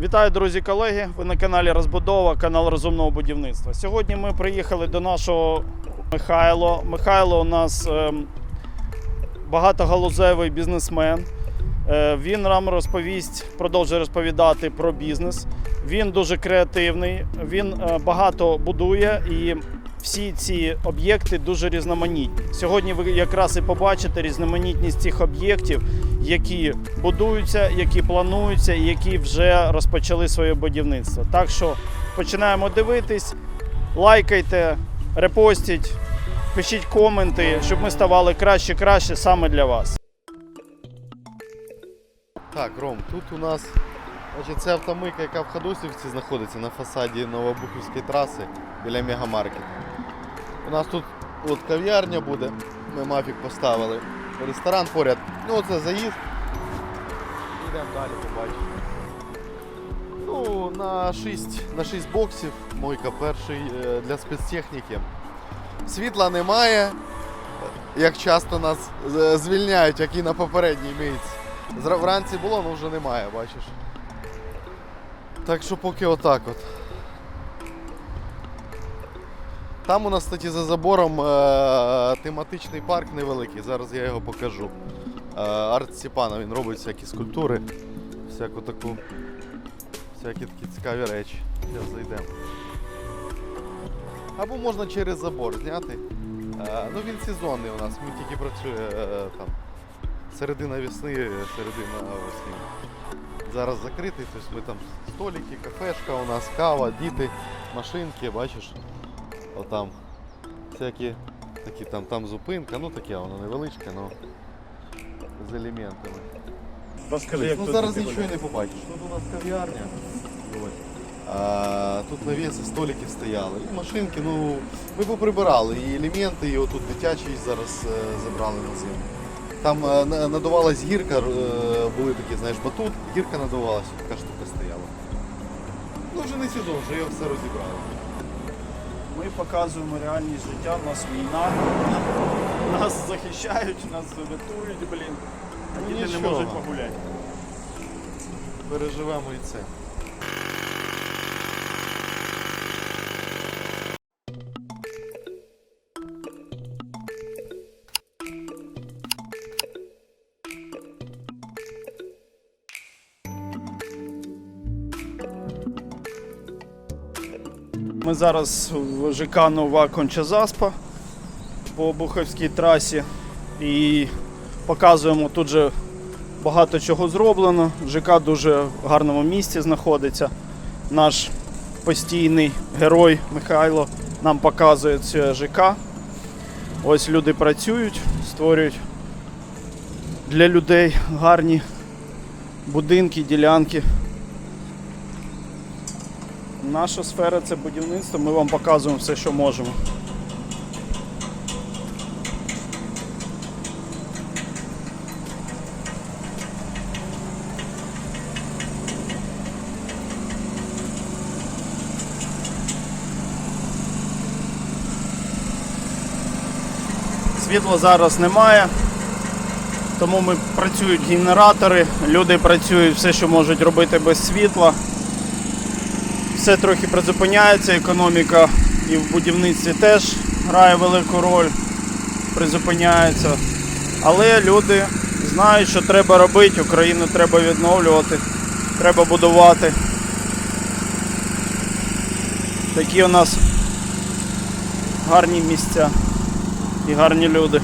Вітаю, друзі, колеги. Ви на каналі Розбудова, канал розумного будівництва. Сьогодні ми приїхали до нашого Михайло. Михайло у нас ем, багатогалузевий бізнесмен. Е, Він нам розповість, продовжує розповідати про бізнес. Він дуже креативний, він е, багато будує і всі ці об'єкти дуже різноманітні. Сьогодні ви якраз і побачите різноманітність цих об'єктів, які будуються, які плануються і які вже розпочали своє будівництво. Так що починаємо дивитись, лайкайте, репостіть, пишіть коменти, щоб ми ставали краще краще саме для вас. Так, Ром, тут у нас значить, це автомийка, яка в Ходосівці знаходиться на фасаді Новобухівської траси біля мегамаркету. У нас тут от кав'ярня буде, ми мафік поставили. Ресторан поряд. Ну оце заїзд. Йдемо далі, побачимо. Ну, на 6, на 6 боксів, мойка перший е, для спецтехніки. Світла немає, як часто нас е, звільняють, як і на попередній мийці. Вранці було, але вже немає, бачиш. Так що поки отак от. Там у нас, кстати, за забором е- тематичний парк невеликий. Зараз я його покажу. Е- Арт Степана, він робить всякі скульптури, всяку таку, всякі такі цікаві речі. Зараз зайдемо. Або можна через забор зняти. Е, ну він сезонний у нас, він тільки працює е, там середина весни, середина осені. Зараз закритий, тобто ми там столики, кафешка у нас, кава, діти, машинки, бачиш, отам. Всякі такі там, там зупинка, ну таке воно невеличке, але з елементами. Розкажи, ну зараз нічого не побачиш. Тут у нас кав'ярня. А, тут навіси, столики стояли. І машинки, ну, ми поприбирали і елементи, і отут дитячий зараз е, забрали на зиму. Там е, надувалась гірка, е, були такі, знаєш, батут, гірка надувалася, така штука стояла. Ну вже не сезон, вже його все розібрали. Ми показуємо реальність життя, у нас війна. Нас захищають, нас рятують, блін. А діти не можуть погуляти. Переживемо і це. Зараз в ЖК Нова Конча-Заспа по Буховській трасі і показуємо тут же багато чого зроблено. ЖК дуже в гарному місці знаходиться. Наш постійний герой Михайло нам показує це ЖК. Ось люди працюють, створюють для людей гарні будинки, ділянки. Наша сфера це будівництво, ми вам показуємо все, що можемо. Світла зараз немає, тому ми працюють генератори, люди працюють все, що можуть робити без світла все трохи призупиняється, економіка і в будівництві теж грає велику роль, призупиняється. Але люди знають, що треба робити, Україну треба відновлювати, треба будувати. Такі у нас гарні місця і гарні люди.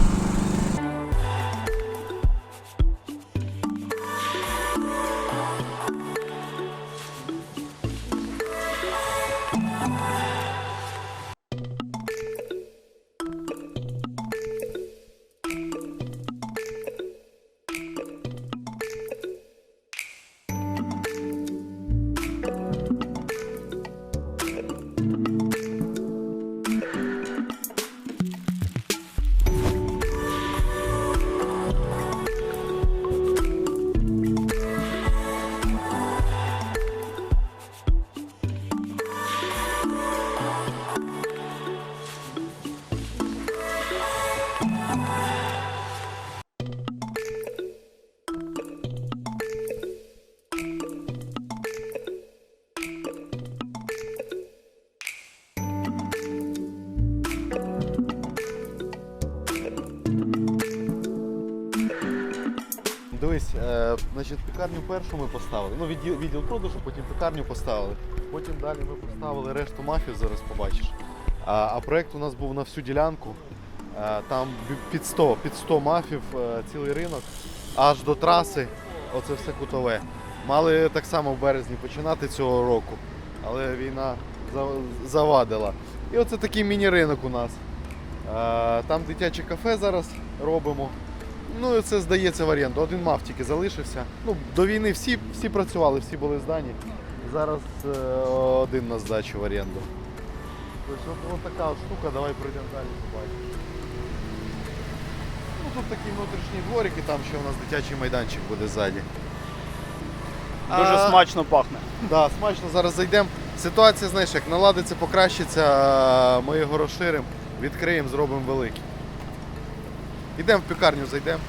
Пекарню першу ми поставили. Ну, відділ, відділ продажу, потім пекарню поставили. Потім далі ми поставили решту мафів, зараз побачиш. А, а проєкт у нас був на всю ділянку. Е, там під 100, під 100 мафів е, цілий ринок, аж до траси. Оце все кутове. Мали так само в березні починати цього року, але війна завадила. І оце такий міні-ринок у нас. Е, Там дитяче кафе зараз робимо. Ну це здається в оренду. Один мав тільки залишився. Ну, до війни всі, всі працювали, всі були здані. Зараз е, один на здачу в оренду. Тобто от, от така от штука, давай пройдемо далі побачимо. Ну тут такий внутрішній дворик і там ще у нас дитячий майданчик буде ззаді. Дуже А, смачно пахне. Да, смачно, зараз зайдемо. Ситуація, знаєш, як наладиться, покращиться, ми його розширимо, відкриємо, зробимо великий. Йдемо в пекарню, зайдемо.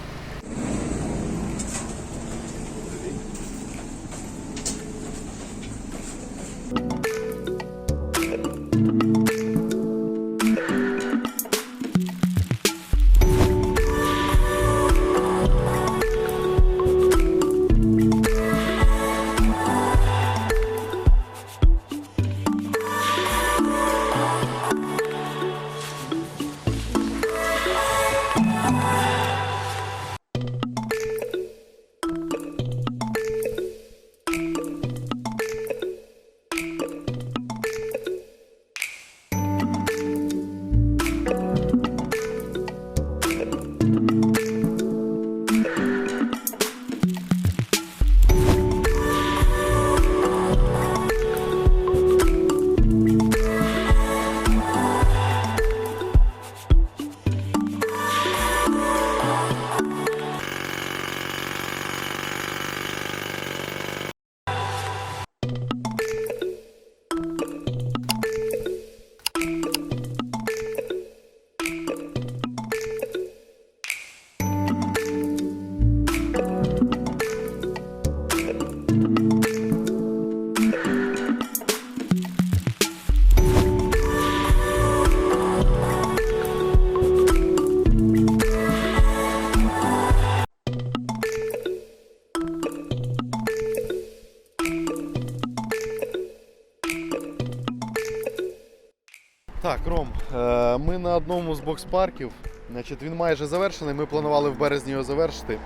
Так, Ром, е, ми на одному з бокс-парків. Значить, він майже завершений. Ми планували в березні його завершити.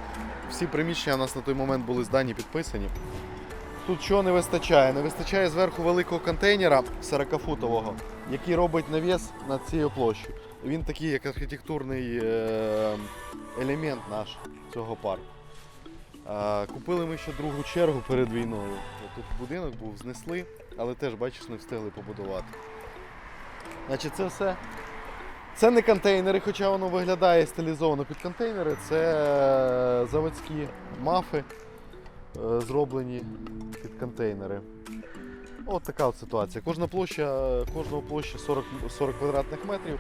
Всі приміщення у нас на той момент були здані, підписані. Тут чого не вистачає? Не вистачає зверху великого контейнера 40-футового, який робить навіс над цією площею. Він такий, як архітектурний е, елемент наш цього парку. Е, Купили ми ще другу чергу перед війною. Тут будинок був, знесли, але теж, бачиш, не встигли побудувати. Значить, це все. Це не контейнери, хоча воно виглядає стилізовано під контейнери. Це е, заводські мафи, е, зроблені під контейнери. От така от ситуація. Кожна площа, кожного площа 40, 40 квадратних метрів.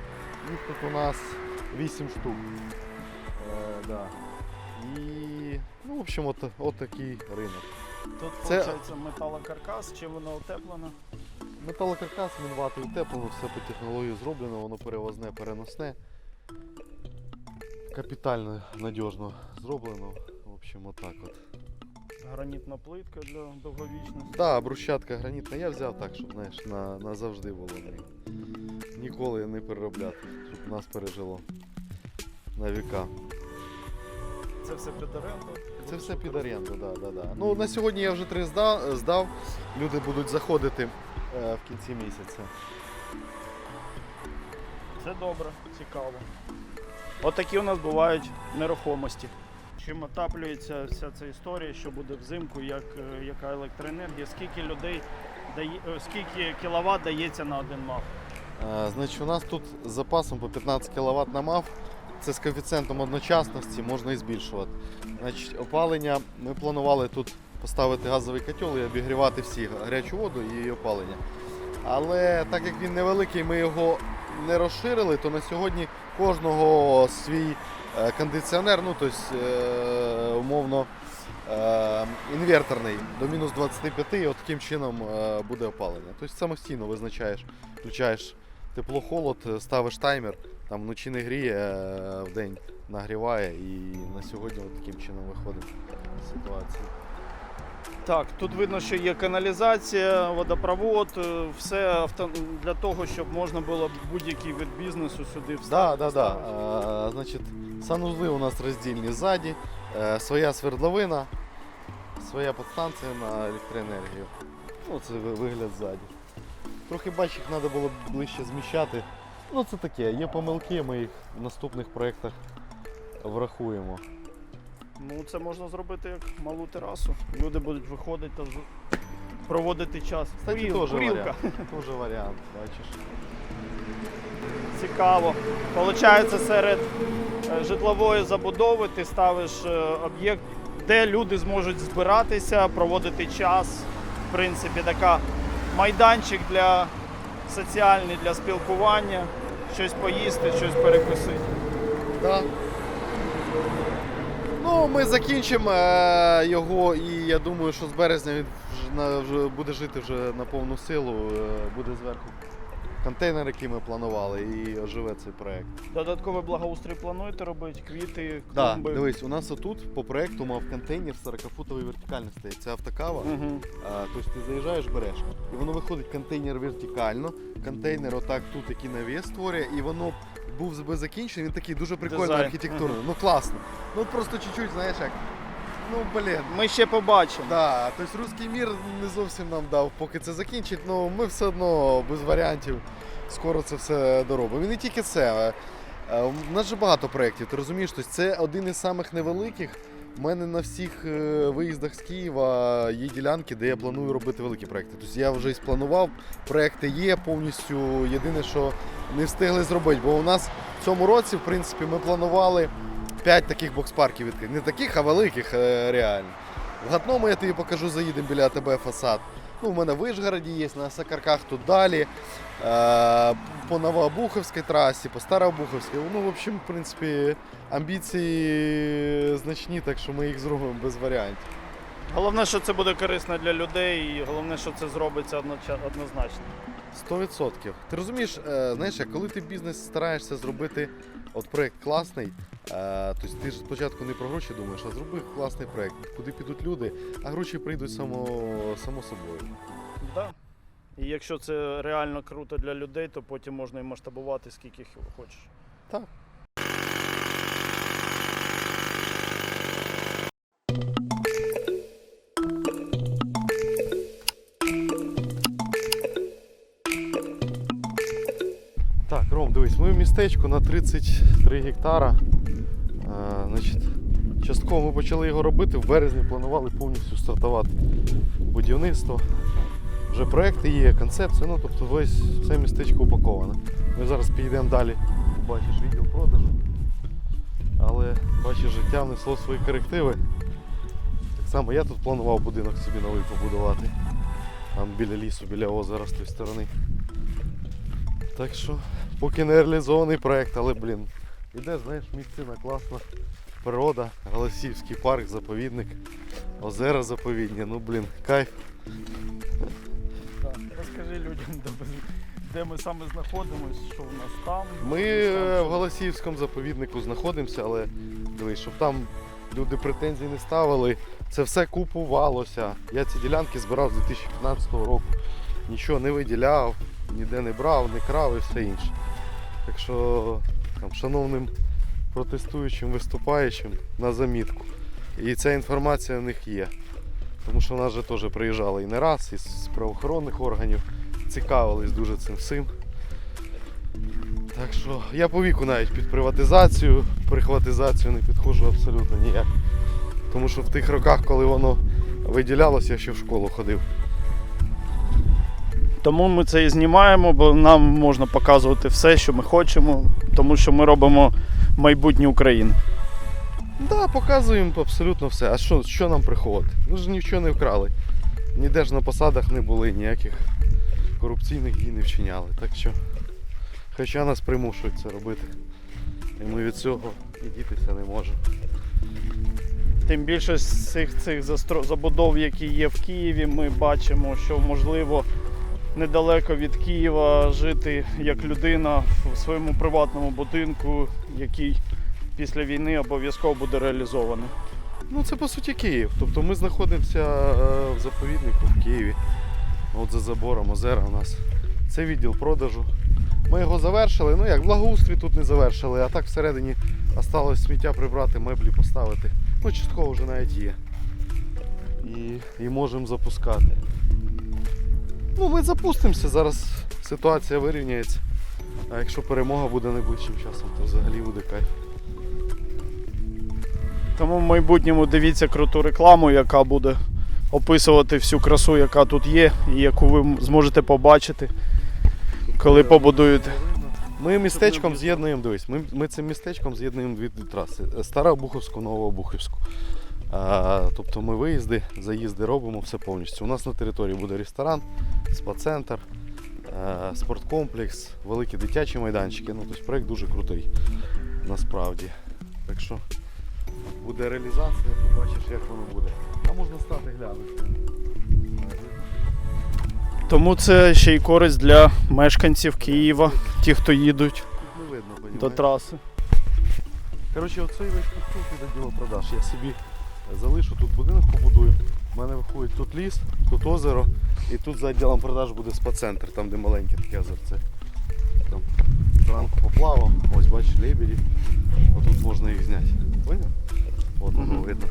Їх тут у нас 8 штук. Е, да. І, ну, в общем, от, от такий ринок. Тут Це- виходить металокаркас, чим воно утеплено. Металокаркас, він вати утеплено, все по технології зроблено, воно перевозне, переносне. Капітально надіжно зроблено. В общем, отак от. Гранітна плитка для довговічності. Так, брусчатка гранітна я взяв так, щоб знаєш, на, назавжди було. Ні. Ніколи не переробляти, щоб нас пережило на віка. Це все під оренду. Це все під оренду, да, да, да. Ну, на сьогодні я вже три здав, здав. Люди будуть заходити в кінці місяця. Це добре, цікаво. Отакі у нас бувають нерухомості. Чим отаплюється вся ця історія, що буде взимку, як, е, яка електроенергія, скільки людей дає, е, скільки кіловат дається на один мав. Е, Значить, у нас тут з запасом по 15 кВт на МАФ. Це з коефіцієнтом одночасності можна і збільшувати. Значить, опалення ми планували тут поставити газовий котел і обігрівати всі гарячу воду і опалення. Але так як він невеликий, ми його не розширили, то на сьогодні кожного свій е, кондиціонер, ну тобто умовно е, інверторний до мінус 25, і от таким чином буде опалення. Тобто самостійно визначаєш, включаєш тепло-холод, ставиш таймер, там вночі не гріє, е, вдень нагріває і на сьогодні от таким чином виходить з ситуації. Так, тут видно, що є каналізація, водопровод, е, все авто... для того, щоб можна було будь-який вид бізнесу сюди вставити. да, да. А, значить, санузли у нас роздільні ззаді, е, своя свердловина, своя підстанція на електроенергію. Ну, це вигляд ззаді. Трохи бач, їх треба було ближче зміщати. Ну це таке, є помилки, ми їх в наступних проєктах врахуємо. Ну, це можна зробити як малу терасу. Люди будуть виходити та з- проводити час. Кстати, Куріл- теж курілка. варіант. Тоже варіант, бачиш. Цікаво. Получається, серед е, житлової забудови ти ставиш е, об'єкт, де люди зможуть збиратися, проводити час. В принципі, така майданчик для соціальний, для спілкування, щось поїсти, щось перекусити. Да. Ну, ми закінчимо е, його і я думаю, що з березня він вже, буде жити вже на повну силу, е, буде зверху контейнер, який ми планували, і оживе цей проект. Додатковий благоустрій плануєте робити, квіти, Так, клумби. дивись, у нас отут по проекту мав контейнер 40-футовий вертикально стоїть. Це автокава. Угу. А, тобто ти заїжджаєш, береш. І воно виходить контейнер вертикально, контейнер отак тут який навіс створює, і воно був би закінчений, він такий дуже прикольний Дизайн. архітектурний. Ну класно. Ну просто чуть-чуть, знаєш як. Ну блін. Ми ще побачимо. Да, тобто русський мір не зовсім нам дав, поки це закінчить, але ми все одно без варіантів скоро це все доробимо. І не тільки це. е, е, У нас же багато проєктів, ти розумієш? Тобто це один із самих невеликих. У мене на всіх е, виїздах з Києва є ділянки, де я планую робити великі проекти. Тобто я вже і спланував, проекти є повністю. Єдине, що не встигли зробити. Бо у нас в цьому році, в принципі, ми планували 5 таких бокс-парків відкрити. Не таких, а великих е, реально. В Гатному я тобі покажу, заїдемо біля тебе фасад. Ну, у мене в Вишгороді є, на Сакарках тут далі. Е, по Новообуховській трасі, по Старообуховській. Ну, в общем, в принципі, амбіції значні, так що ми їх зробимо без варіантів. Головне, що це буде корисно для людей, і головне, що це зробиться однозначно. 100%. Ти розумієш, е, знаєш, коли ти бізнес стараєшся зробити, от проект класний, е, тобто ти ж спочатку не про гроші думаєш, а зроби класний проект, куди підуть люди, а гроші прийдуть само, само собою. Да. І якщо це реально круто для людей, то потім можна і масштабувати скільки хочеш. Так. Так, Ром, дивись, ми в містечку на 33 гектара. А, значить, частково ми почали його робити, в березні планували повністю стартувати будівництво. Вже проекти є, концепція, ну тобто весь все містечко упаковане. Ми зараз підійдемо далі, бачиш відділ продажу. Але бачиш, життя внесло свої корективи. Так само я тут планував будинок собі новий побудувати. Там біля лісу, біля озера з тієї сторони. Так що, поки не реалізований проект, але блін, іде, знаєш, місцина класна. Природа, Голосівський парк, заповідник, озера заповідні, ну блін, кайф. Розкажи людям, де, ми- де ми саме знаходимося, що в нас там. Ми е, в Голосіївському заповіднику знаходимося, але дивись, щоб там люди претензій не ставили, це все купувалося. Я ці ділянки збирав з 2015 року. Нічого не виділяв, ніде не брав, не крав і все інше. Так що там, шановним протестуючим виступаючим на замітку. І ця інформація в них є. Тому що в нас же теж приїжджали і не раз, із правоохоронних органів, цікавились дуже цим всім. Так що я по віку навіть під приватизацію, прихватизацію не підходжу абсолютно ніяк. Тому що в тих роках, коли воно виділялося, я ще в школу ходив. Тому ми це і знімаємо, бо нам можна показувати все, що ми хочемо, тому що ми робимо майбутнє України. Так, да, показуємо абсолютно все. А що, що нам приховати? Ми ж нічого не вкрали. Ніде ж на посадах не були, ніяких корупційних дій не вчиняли. Так що, хоча нас примушують це робити. І ми від цього і дітися не можемо. Тим більше з цих цих забудов, які є в Києві, ми бачимо, що можливо недалеко від Києва, жити як людина в своєму приватному будинку, який після війни обов'язково буде реалізований. Ну це по суті Київ. Тобто ми знаходимося е, в заповіднику в Києві. От за забором озера у нас. Це відділ продажу. Ми його завершили. Ну як, благоустрій тут не завершили, а так всередині осталось сміття прибрати, меблі поставити. Ну, частково вже навіть є. І, і можемо запускати. Ну, ми запустимося, зараз ситуація вирівняється. А якщо перемога буде найближчим часом, то взагалі буде кайф. Тому в майбутньому дивіться круту рекламу, яка буде описувати всю красу, яка тут є, і яку ви зможете побачити, коли побудуєте. Ми містечком з'єднуємо, дивись, ми, ми цим містечком з'єднуємо дві траси. Стара Обухівську, Нова Обухівську. А, тобто ми виїзди, заїзди робимо все повністю. У нас на території буде ресторан, спа-центр, е, спорткомплекс, великі дитячі майданчики. Ну, тобто проєкт дуже крутий насправді. Так що буде реалізація, побачиш, як воно буде. А можна стати глянути. Тому це ще й користь для мешканців Києва, ті, хто їдуть Тут не видно, до понімаєш? траси. Коротше, оцей весь кусок іде діло продаж. Я собі залишу тут будинок побудую. У мене виходить тут ліс, тут озеро, і тут за відділом продаж буде спа-центр, там де маленьке таке озерце. Там зранку поплавав, ось бачиш лебеді. Отут можна їх зняти. Поняв? От воно Мгм. видно.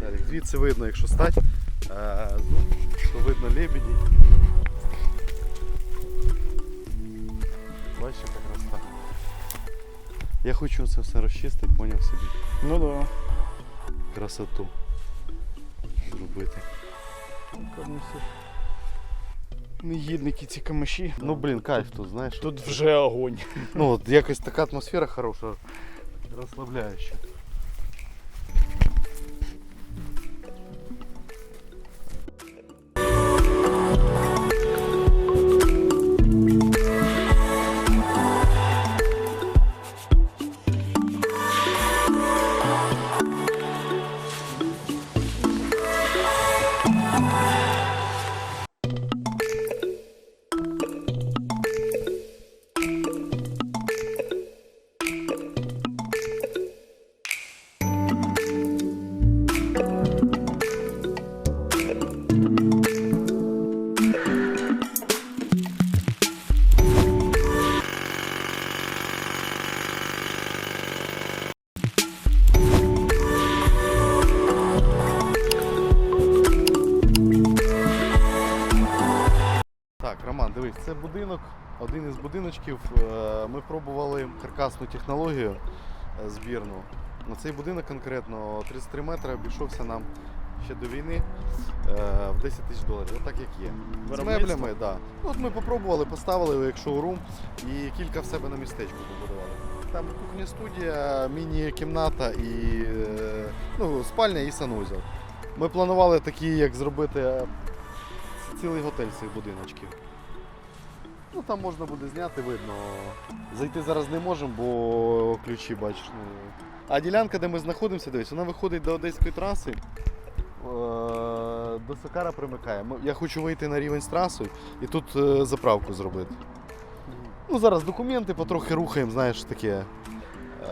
Далі, звідси видно, якщо стати, е, ну, то видно лебеді. Бачиш, яка краса. Я хочу це все розчистити, поняв собі Ну да. красоту зробити. Негідники ці камиші. Ну блін, кайф тут, знаєш. Тут вже огонь. Ну от якось така атмосфера хороша, розслабляюча. Із будиночків. Е, Ми пробували каркасну технологію е, збірну. На цей будинок конкретно 33 метри обійшовся нам ще до війни е, в 10 тисяч доларів, отак як є. З меблями, так. Да. От ми попробували, поставили його як шоурум і кілька в себе на містечку побудували. Там кухня студія, міні-кімната і ну, спальня і санузел. Ми планували такі, як зробити цілий готель з цих будиночків. Ну там можна буде зняти, видно. Зайти зараз не можемо, бо ключі бачиш. Ну. А ділянка, де ми знаходимося, дивись, вона виходить до Одеської траси. е, До Сакара примикає. Я хочу вийти на рівень з трасою і тут е, заправку зробити. Ну, зараз документи потрохи рухаємо, знаєш, таке.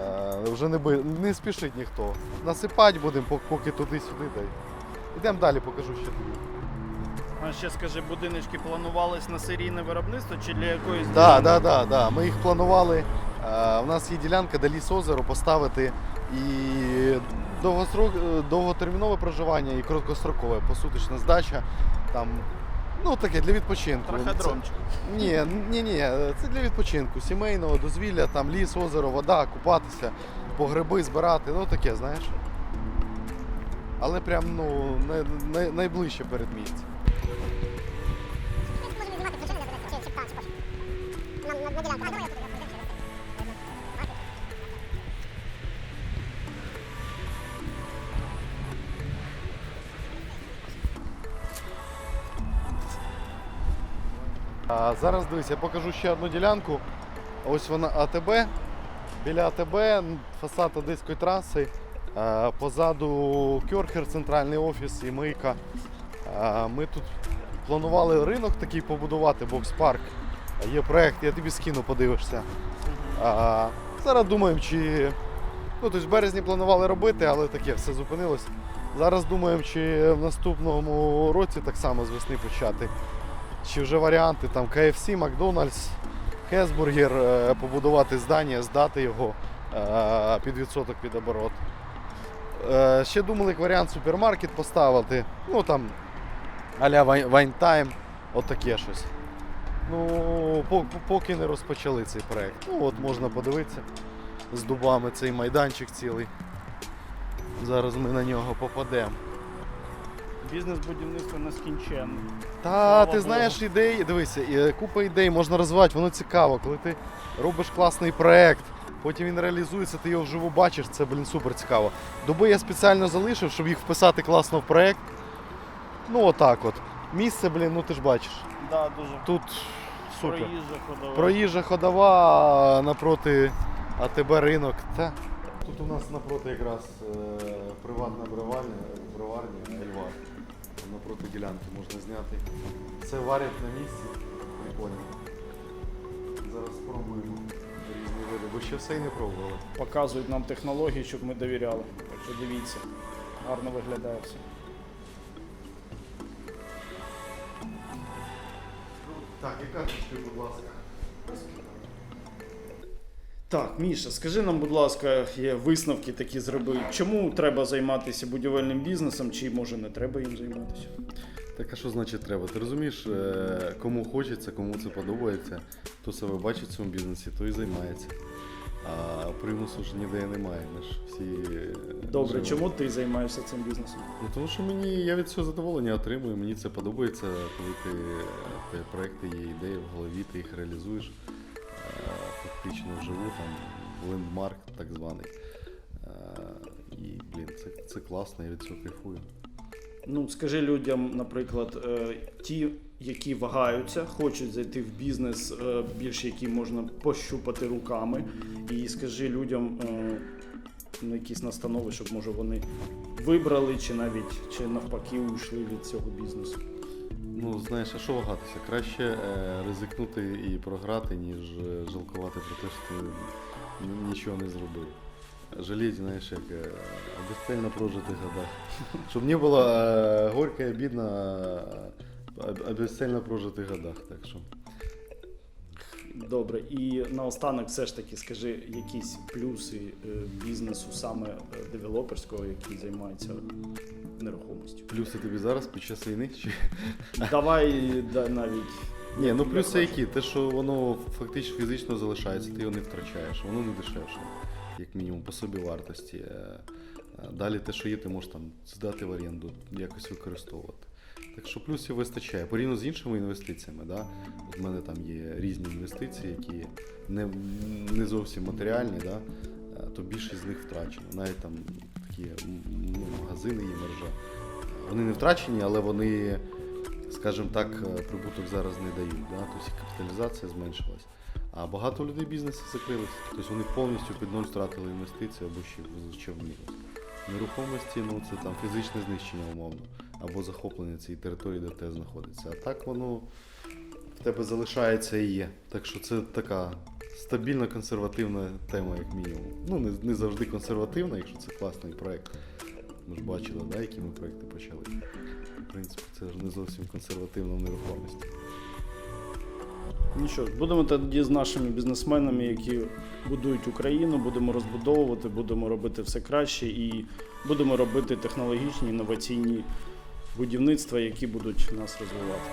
Е, вже не, би, не спішить ніхто. Насипати будемо, поки туди-сюди. Дай. Ідемо далі, покажу ще тобі. А ще скажи, будиночки планувались на серійне виробництво чи для якоїсь Так, так, так, так. Ми їх планували. Е, У нас є ділянка, де ліс озеро поставити і довгострок, е, довготермінове проживання, і короткострокове, посуточна здача. Там, ну таке для відпочинку. Траходромчик. Це- Ні, ні, ні, це для відпочинку, сімейного, дозвілля, там ліс, озеро, вода, купатися, по гриби збирати, ну таке, знаєш. Але прям ну, най, най, найближче передмістя. А, зараз дивись, я покажу ще одну ділянку. Ось вона АТБ. Біля АТБ фасад Одеської траси. Позаду Кьорхер, центральний офіс і мийка. Ми тут планували ринок такий побудувати, бокс-парк. Є проект, я тобі скину, подивишся. А, зараз думаємо, чи. Ну, тобто в березні планували робити, але таке все зупинилось. Зараз думаємо, чи в наступному році так само з весни почати. Чи вже варіанти там KFC, Макдональдс, Хесбургер, побудувати здання, здати його е, під відсоток під оборот. Е, Ще думали, як варіант супермаркет поставити. Ну там аля Вайн- Вайнтайм, от таке щось. Ну, по- по- поки не розпочали цей проект. Ну от можна подивитися з дубами цей майданчик цілий. Зараз ми на нього попадемо. Бізнес будівництва нескінченний. Та Слава ти Богу. знаєш ідеї, дивися, купа ідей можна розвивати, воно цікаво, коли ти робиш класний проект, потім він реалізується, ти його вживу бачиш, це, блін, супер цікаво. Дуби я спеціально залишив, щоб їх вписати класно в проект. Ну, отак от. Місце, блін, ну ти ж бачиш. Да, дуже Тут супер. проїжджа ходова. Проїжджа ходова напроти АТБ ринок. Та. Тут у нас напроти якраз е, приватна броварня, броварня Ельвар. Напроти ділянки можна зняти. Це варять на місці. Прикольно. Зараз спробуємо різні види, бо ще все і не пробували. Показують нам технології, щоб ми довіряли. Так що дивіться, гарно виглядає все. Так, і карточки, будь ласка. Так, Міша, скажи нам, будь ласка, є висновки такі зроби. Чому треба займатися будівельним бізнесом, чи може не треба їм займатися? Так а що значить треба? Ти розумієш, е, кому хочеться, кому це подобається, хто себе бачить в цьому бізнесі, той і займається. А примусу ж ніде немає. Ми ж всі. е, Добре, живемо. чому ти займаєшся цим бізнесом? Ну тому що мені я від цього задоволення отримую, мені це подобається, коли ти, ти проекти є ідеї в голові, ти їх реалізуєш е, фактично вживу, там лендмарк так званий. Е, І блін, це, це класно, я від цього кайфую. Ну, скажи людям, наприклад, ті, які вагаються, хочуть зайти в бізнес, е, більш які можна пощупати руками. І скажи людям е, ну, якісь настанови, щоб може вони вибрали, чи навіть чи навпаки ушли від цього бізнесу. Ну, знаєш, а що вагатися? Краще е, ризикнути і програти, ніж жалкувати про те, що ти нічого не зробив. Жаліть, знаєш, як е, прожитих годах. Щоб не було е, і обідно е, о, о безцельно прожитих годах. Так що. Добре, і наостанок все ж таки скажи якісь плюси е, бізнесу саме е, девелоперського, який займається нерухомістю. Плюси тобі зараз під час війни? Чи... Давай да, навіть. Ні, ну плюси які? Те, що воно фактично фізично залишається, ти його не втрачаєш, воно не дешевше, як мінімум, по собі вартості. Е, Далі те, що є, ти можеш там здати в оренду, якось використовувати. Так що плюсів вистачає. Порівняно з іншими інвестиціями, да? От в мене там є різні інвестиції, які не, не зовсім матеріальні, да? е, то більшість з них втрачено. Навіть там такі ну, магазини є мережа. Вони не втрачені, але вони скажімо так, е, прибуток зараз не дають. Да? Тобто капіталізація зменшилась. А багато людей бізнеси закрилися. Тобто вони повністю під ноль втратили інвестиції або ще, в. Нерухомості, ну це там фізичне знищення умовно, або захоплення цієї території, де те знаходиться. А так воно в тебе залишається і є. Так що це така стабільна консервативна тема, як мінімум. Ну, не, не завжди консервативна, якщо це класний проект. Ми ж бачили, да, які ми проекти почали. В принципі, це ж не зовсім консервативно в нерухомості. Ну що ж, будемо тоді з нашими бізнесменами, які будують Україну, будемо розбудовувати, будемо робити все краще і будемо робити технологічні інноваційні будівництва, які будуть нас розвивати.